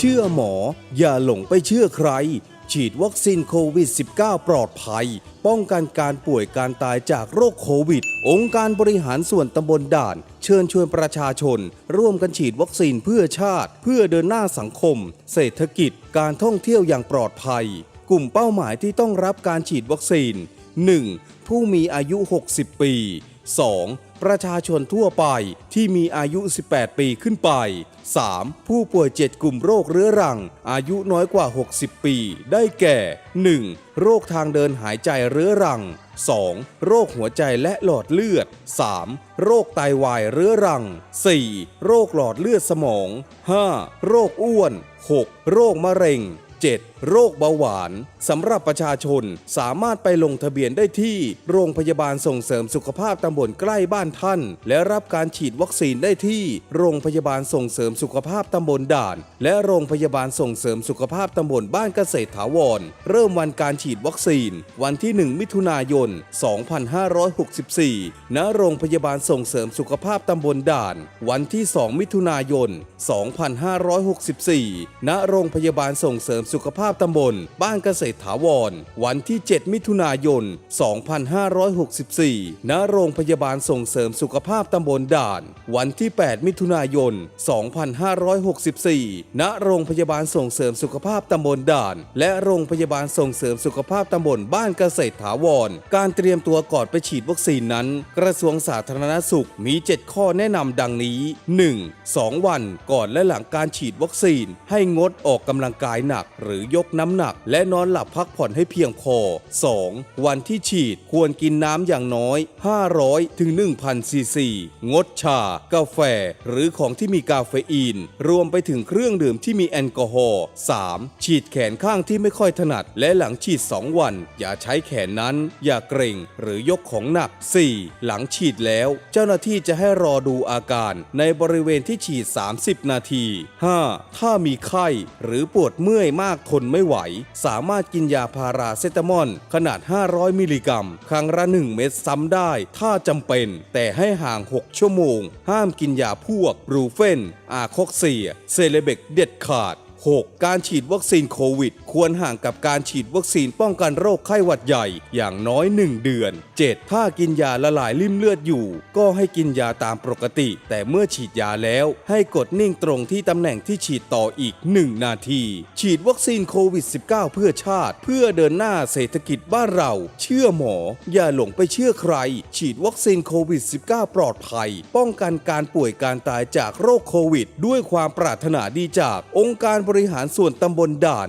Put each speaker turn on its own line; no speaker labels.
เชื่อหมอ อย่าหลงไปเชื่อใคร ฉีดวัคซีนโควิด -19 ปลอดภัย ป้องกันการป่วยการตายจากโรคโควิด องค์การบริหารส่วนตำบลด่าน เชิญชวนประชาชน ร่วมกันฉีดวัคซีนเพื่อชาติ เพื่อเดินหน้าสังคม เศรษฐกิจ การท่องเที่ยวอย่างปลอดภัย กลุ่มเป้าหมายที่ต้องรับการฉีดวัคซีน 1. ผู้มีอายุ 60 ปี 2. ประชาชนทั่วไปที่มีอายุ 18 ปีขึ้นไป 3. ผู้ป่วย 7 กลุ่มโรคเรื้อรัง อายุน้อยกว่า 60 ปี ได้แก่ 1. โรคทางเดินหายใจเรื้อรัง 2. โรคหัวใจและหลอดเลือด 3. โรคไตวายเรื้อรัง 4. โรคหลอดเลือดสมอง 5. โรคอ้วน 6. โรคมะเร็ง 7. โรคเบาหวานสำหรับประชาชนสามารถไปลงทะเบียนได้ที่ โรงพยาบาลส่งเสริมสุขภาพตำบลใกล้บ้านท่าน และรับการฉีดวัคซีนได้ที่ โรงพยาบาลส่งเสริมสุขภาพตำบลด่าน และโรงพยาบาลส่งเสริมสุขภาพตำบลบ้านเกษตรถาวร เริ่มวันการฉีดวัคซีน วันที่ 1 มิถุนายน 2564 ณ โรงพยาบาลส่งเสริมสุขภาพตำบลด่าน วันที่ 2 มิถุนายน 2564 ณ โรงพยาบาลส่งเสริมสุขภาพตำบล บ้านเกษตรถาวร วันที่ 7 มิถุนายน 2564 ณ โรงพยาบาลส่งเสริมสุขภาพตำบลด่าน วันที่ 8 มิถุนายน 2564 ณ โรงพยาบาลส่งเสริมสุขภาพตำบลด่าน และโรงพยาบาลส่งเสริมสุขภาพตำบลบ้านเกษตรถาวร การเตรียมตัวก่อนไปฉีดวัคซีนนั้น กระทรวงสาธารณสุขมี 7 ข้อแนะนำดังนี้ 1. 2 วันก่อนและหลังการฉีดวัคซีน ให้งดออกกำลังกายหนักหรือยกน้ำหนัก และนอนหลับพักผ่อนให้เพียงพอ 2. วันที่ฉีดควรกินน้ำอย่างน้อย 500 ถึง 1,000 ซีซี งดชา กาแฟ หรือของที่มีกาเฟอีน รวมไปถึงเครื่องดื่มที่มีแอลกอฮอล์ 3. ฉีดแขนข้างที่ไม่ค่อยถนัด และหลังฉีด 2 วัน อย่าใช้แขนนั้น อย่าเกรงหรือยกของหนัก 4. หลังฉีดแล้ว เจ้าหน้าที่จะให้รอดูอาการ ในบริเวณที่ฉีด 30 นาที 5. ถ้ามีไข้หรือปวดเมื่อยมากทนไม่ไหว สามารถกินยาพาราเซตามอลขนาด 500 มิลลิกรัม ครั้งละ 1 เม็ดซ้ำได้ ถ้าจำเป็น แต่ให้ห่าง 6 ชั่วโมง ห้ามกินยาพวกบรูเฟนอาคอกเซีย เซเลเบกเด็ดขาด 6. การฉีดวัคซีนโควิด ควรห่างกับการฉีดวัคซีนป้องกันโรคไข้หวัดใหญ่อย่างน้อย 1 เดือน 7. ถ้ากินยาละลายริ่มเลือดอยู่ ก็ให้กินยาตามปกติ แต่เมื่อฉีดยาแล้ว ให้กดนิ่งตรงที่ตำแหน่งที่ฉีดต่ออีก 1 นาที ฉีดวัคซีนโควิด -19 เพื่อชาติ เพื่อเดินหน้าเศรษฐกิจบ้านเรา เชื่อหมอ อย่าหลงไปเชื่อใคร ฉีดวัคซีนโควิด -19 ปลอดภัย ป้องกันการป่วยการตายจากโรคโควิด ด้วยความปรารถนาดีจากองค์การบริหารส่วนตำบลด่าน